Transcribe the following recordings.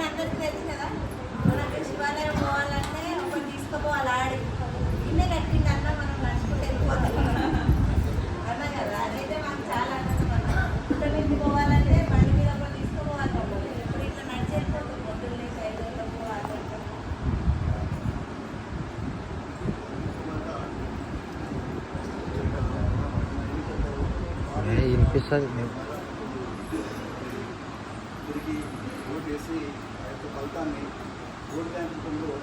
కానీ అందరికీ తెలుసు కదా మనకి శివాలయం పోవాలంటే ఒకటి తీసుకుపోవాలి ఆడి ఇన్నే కట్టింది అన్న మనం నడుచుకుంటూ వెళ్ళిపోతాం అన్నా కదా అదైతే మాకు చాలా ఆనందం అన్న ఇక్కడ నుంచి పోవాలంటే బండి మీద ఒకటి తీసుకుపోవాలి మమ్మల్ని ఇప్పుడు ఇట్లా నడిచి వెళ్ళిపోతాం పొద్దున్నే ఐదు గంటలకు ఆరు గంటలకు అదే వినిపిస్తుంది ఫలితాన్ని ఓటు బ్యాంక్ రూపంలో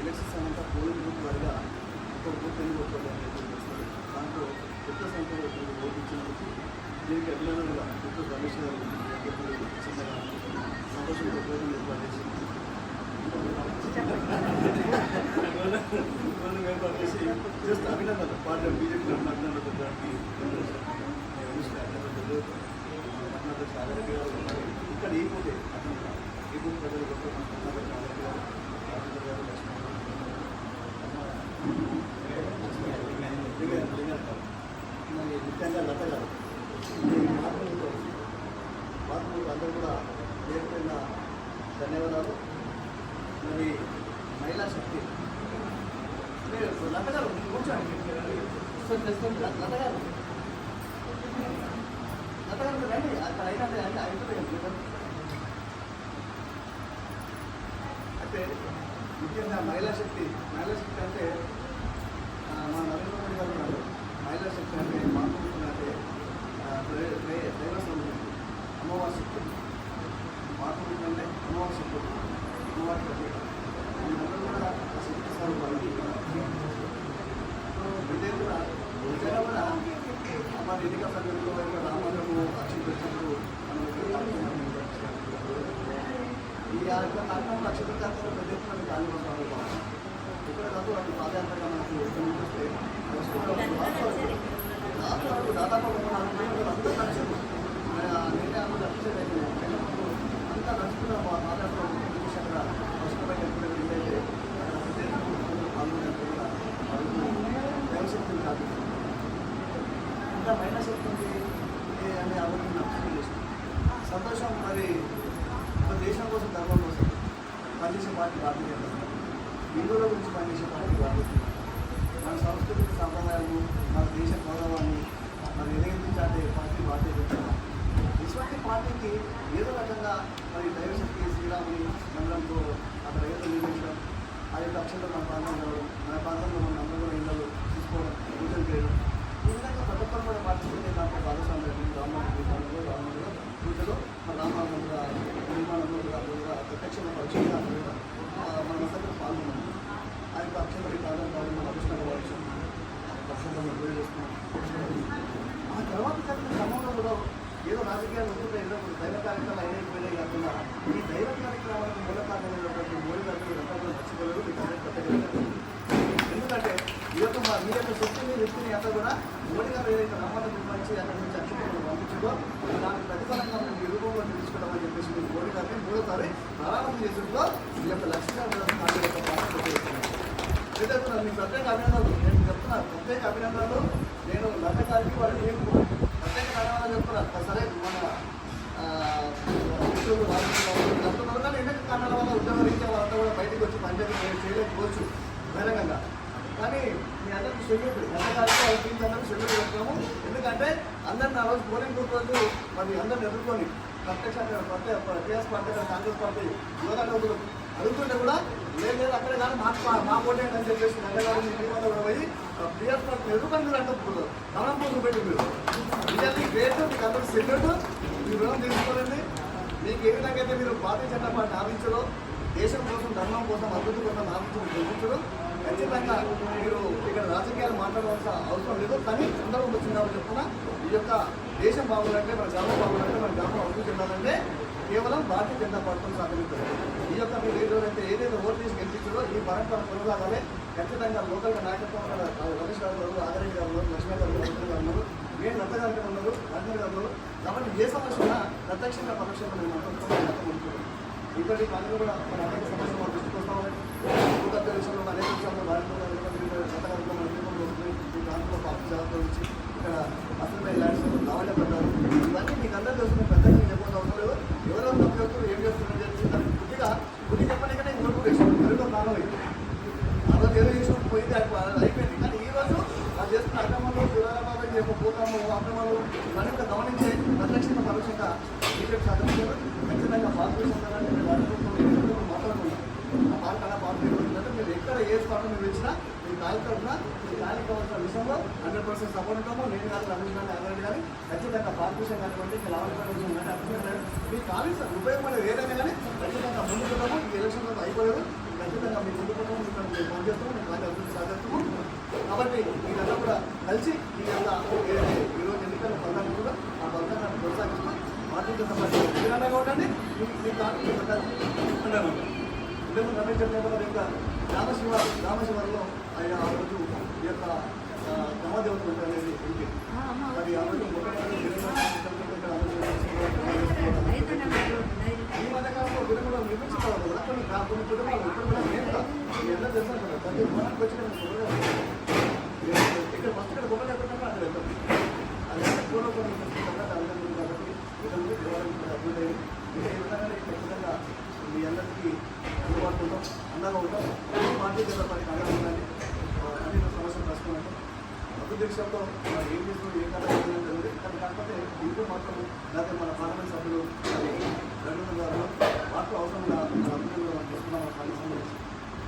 ఎలక్షన్స్ అంతా పోలింగ్ బూత్ వారిగా ఒక బూత్ ఎన్ని ఓట్లు చేస్తారు దాంట్లో పెద్ద సంఖ్యలో ఓటు ఇచ్చినందుకు దీనికి అభినందనగా డాక్టర్ రమేష్ గారు సంతోషంగా ఉపయోగం ఏర్పాటు చేసి ఏర్పాటు చేసి జస్ట్ అభినందన పార్టీ బీజేపీ అభినందన ఇక్కడ ఈ ఇక్కడ ఈ పోతే ప్రజలు ముఖ్యంగా లత గారు మార్పులతో మార్పులు అందరూ కూడా పేరుపైన ధన్యవాదాలు. మరి మహిళా శక్తి లత గారు కూర్చోండి లత గారు రండి అక్కడ అయినా అయిపోయింది చూస్తే ముఖ్యంగా మహిళా శక్తి మహిళా శక్తి అంటే మా నరేంద్ర మోడీ గారు ఉన్నారు. మహిళా శక్తి అంటే మాట్లాడుతున్న అంటే ఆ, దైవ సంబంధం అమ్మవారి శక్తి. మాట్లాడుతున్న అంటే అమ్మవారి శక్తి. అమ్మవారి ప్రత్యేక అందరూ కూడా ఆ శక్తి స్వరూపాలు సో ఇదే కూడా నిజంగా కూడా మన ఎన్నికల సంఘంలో యొక్క రామాయణము అక్షింత వచ్చినప్పుడు మనం ఇక్కడ కార్యక్రమాన్ని నిర్వహించాము. ఈ యొక్క కార్యక్రమం అక్షింత కార్యక్రమం పెద్ద ఎత్తున మీకు ఇక్కడ కాదు అది పాదయాత్రగా మనకు వస్తే దాదాపు దాదాపు ఒక నాలుగు కిలోమీటర్లు అంతా నడిచారు అందరూ నడిచేది వెళ్ళినప్పుడు అంతా నడుచుకున్న పాదయాత్ర అక్కడ ఎప్పుడు వెళ్ళైతే అక్కడ పెద్ద ఎత్తున కూడా దైవశక్తిని కాదు. ఇంకా శక్తి ఉంది. అనే అవన్నీ చేస్తుంది సంతోషం మరి దేశం కోసం ధర్మం కోసం పనిచేసే పార్టీ భారతీయ హిందువుల గురించి పనిచేసే పార్టీ భారతీయ మన సంస్కృతి సాంప్రదాయాలు మన దేశ గౌరవాన్ని మనం ఎదిగించాడే పార్టీ భారతీయ పార్టీ. ఇటువంటి పార్టీకి ఏదో రకంగా మరి డైవర్సిటీ శ్రీరాముని మండలంతో అక్కడ ఏదో నిర్మించడం ఆ యొక్క అక్షంలో మన ప్రాంతం రావడం మన ప్రాంతంలో మన అందరూ కూడా ఇళ్ళలో తీసుకోవడం పూజలు చేయడం ఈ విధంగా ప్రతి ఒక్కరు కూడా పార్టిసిపేట్ దాంట్లో భాగస్వామ్యం రామాయణ విధానంలో రామాయణంలో పూజలో మన రామాయణం కూడా నిర్మాణంలో కూడా అందరూ కూడా ప్రత్యక్షంగా పరోక్షంగా అందరూ కూడా ఆ, మన అందరూ పాల్గొన్నాం ఆ యొక్క అక్షరం కాలం కాలం మన అదృష్టంగా వచ్చు పక్షంగా పూజ చేస్తున్నాం ఆ తర్వాత జరిగిన క్రమంలో కూడా ఏదో రాజకీయాలు ఉంటుంటే ఏదో ఒక దైవ కార్యక్రమాలు కాకుండా ఈ దైవ కార్యక్రమాలకు మూల కారణమైనటువంటి మోడీ గారికి రకాలు ఎందుకంటే ఈ యొక్క మీ యొక్క శక్తిని వ్యక్తిని అంతా కూడా మోడీ గారు ఏదైతే నమ్మకం నిర్మించి అక్కడి నుంచి అక్షింతలు పంపించిందో దానికి ప్రతిఫలంగా మేము ఈ తెలుసుకోవడం చెప్పేసి మీరు మోడీ గారిని మూడోసారి ప్రారంభం ఈ యొక్క లక్ష్యంగా అయితే మీకు ప్రత్యేక అభినందనలు. నేను చెప్తున్నాను ప్రత్యేక అభినందనలు. నేను లత గారికి వాళ్ళు ఏం ప్రత్యేక ధన్యవాదాలు చెప్తున్నాను సరే మన ఆ, మిత్రులు రాజకీయ చెప్తున్నారు కానీ ఎన్నిక కారణాల వల్ల ఉద్యోగ రీత్యా వాళ్ళంతా కూడా బయటకు వచ్చి పనిచేసి మేము చేయలేకపోవచ్చు బహిరంగంగా. కానీ మీ అందరికీ షెడ్యూల్ ఎంతకాలం వాళ్ళ టీమ్స్ అందరికీ షెడ్యూల్ పెట్టుకున్నాము ఎందుకంటే అందరిని ఆ రోజు పోలింగ్ బూత్ రోజు మరి అందరిని ఎదుర్కొని ప్రత్యక్షంగా టీఎస్ పార్టీ కాంగ్రెస్ పార్టీ యువత లోపల అడుగుతుంటే కూడా లేదు లేదు అక్కడ కానీ మాకు మా ఓటే అని చెప్పేసి నల్లగారు ఇంటి పోయి టీఆర్ఎస్ పార్టీ ఎదుర్కొని మీరు అంటే గమనం కోసం పెట్టి మీరు. రియల్లీ గ్రేట్ మీకు అందరూ సెల్యూట్ మీ రుణం తీసుకోవాలండి మీకు ఏ విధంగా అయితే మీరు భారతీయ జనతా పార్టీ ఆపించడో దేశం కోసం ధర్మం కోసం అభివృద్ధి కోసం ఆపించడం గెలిపించడం ఖచ్చితంగా మీరు ఇక్కడ రాజకీయాలు మాట్లాడవలసిన అవసరం లేదు. కానీ అందరూ వచ్చిన చెప్పిన ఈ యొక్క దేశం బాగుందంటే మన గ్రామం బాగుందంటే మన గ్రామం అభివృద్ధి చెందాలంటే కేవలం భారతీయ జనతా పార్టీని సాధించారు ఈ యొక్క మీరు ఏదైతే ఏదైతే ఓటు తీసి గెలిపించారో ఈ పరంపర కొనసాగాలి. ఖచ్చితంగా లోకల్ నాయకత్వం రమేష్ గారు ఉన్నారు ఆదరెడ్డి గారు లక్ష్మీ గారు ఉన్నారు గారు ఉన్నారు నేను రత్న గారు ఉన్నారు రాజేంద్ర గారు ఉన్నారు. కాబట్టి ఏ సమస్య ప్రత్యక్షంగా పరోక్షంగా మేము ఇటువంటి పనులు కూడా మన అనేక సమస్యలు మనం తీసుకొస్తామని భూతత్వ విషయంలో అనేక విషయంలో భారతీయ ఈ ప్రాంతంలో పాప జాగ్రత్త నుంచి ఇక్కడ అసలు ఇలాంటి లావణ్య పడ్డారు ఇవన్నీ మీకు అందరూ తెలుసుకున్న పెద్దగా నేను చెప్పడం అవసరం లేదు ఎవరెవరు తప్పు చేస్తున్నారు ఏం చేస్తున్నారు తెలిసి దానికి బుద్ధిగా బుద్ధి చెప్పడానికనే ఇంకోటి కూడా వేసాం తెలుగులో ప్రాణం అయింది ఆ రోజు ఏదో చేసినప్పుడు పోయింది అయిపోయింది కానీ ఈ రోజు అది చేస్తున్న అక్రమంలో దురారామాలు యొక్క పూర్వము అక్రమాలు గమనించే పరిరక్షణ పరిరక్షణ ఖచ్చితంగా పార్టీషన్ అంటే మీరు అడుగుతున్న మాట్లాడుకున్నాం ఆ పార్క్ అలా పార్టీ మీరు ఎక్కడ ఏ స్పాట్ మీరు ఇచ్చినా మీ కాలి మీ కాలి విషయంలో హండ్రెడ్ పర్సెంట్ సపోర్ట్ ఉంటాము. నేను కానీ రమేష్ కానీ ఎవరైనా కానీ ఖచ్చితంగా పార్టీషన్ కానివ్వండి మీ లాభం కానీ మీ కాలి ఉపయోగపడేది ఏదైనా కానీ ఖచ్చితంగా ముందుకుంటాము ఈ ఎలక్షన్లో అయిపోలేదు. ఖచ్చితంగా మీ ముందుకుంటాము మీకు ఫోన్ చేస్తాము. అభివృద్ధి సాధిస్తాము. కాబట్టి మీరంతా కూడా కలిసి మీ అంతా ఈరోజు ఎన్నికల ఫలితాన్ని కూడా కొనసాగిస్తూ సమస్య జనతా పార్టీ మీరన్నా ఉండండి మీ మీ పార్టీ ఇంతకు రమేష్ చెప్పిన యొక్క రామశివ రామశివరిలో ఆయన ఆ రోజు ఈ యొక్క గ్రామదేవత అనేది ఉంది మరి ఆ రోజు ఈ మధ్యకాలంలో విధంగా నిర్మించుకోవాలి కదా కొన్ని కొన్ని కుటుంబాలు ఇప్పుడు కూడా నేను కూడా మీ అందరూ తెలుసు కదా ప్రతి మూలానికి వచ్చిన ఇక్కడ ఫస్ట్ ఇక్కడ గొప్ప లేకుండా అక్కడ వెళ్తాం అది పూర్వం కొన్ని పుస్తకాలు అందరూ ఉంది కాబట్టి ఇక్కడ ఉంది దేవాలయం కూడా అభివృద్ధి అయింది ఇంకా ఈ విధంగా ఖచ్చితంగా మీ అందరికీ అందుబాటులో ఉంటాం అందంగా ఉంటాం ఈ పార్టీ జనతా పార్టీ అండగా ఉండాలి ఆ, అన్ని సమస్యలు రాసుకోవాలి అభివృద్ధి విషయంలో మనం ఏం చేస్తున్నాం ఏ కాలం జరిగింది కానీ కాకపోతే ఇంట్లో మాత్రం లేకపోతే మన పార్లమెంట్ సభ్యులు మరి రఘునందన్ గారు మాటలు అవసరం ఉన్న మన అభివృద్ధిలో తీసుకున్నాం మన సంబంధించి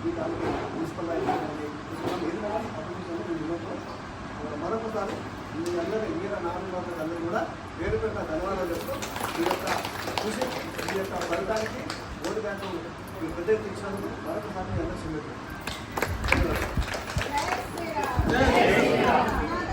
ఈ కాలంలో మున్సిపల్ లైన్ ఏదైనా అభివృద్ధి మరొకసారి మీ అందరి మీర నాలుగు అందరూ కూడా పేరు పెట్టిన ధన్యవాదాలు చెప్తూ ఈ యొక్క కృషి ఈ యొక్క ఫలితానికి ఓటు బ్యాంకు ఈ పెద్ద ఇచ్చినందుకు మరొకసారి మీ అందరూ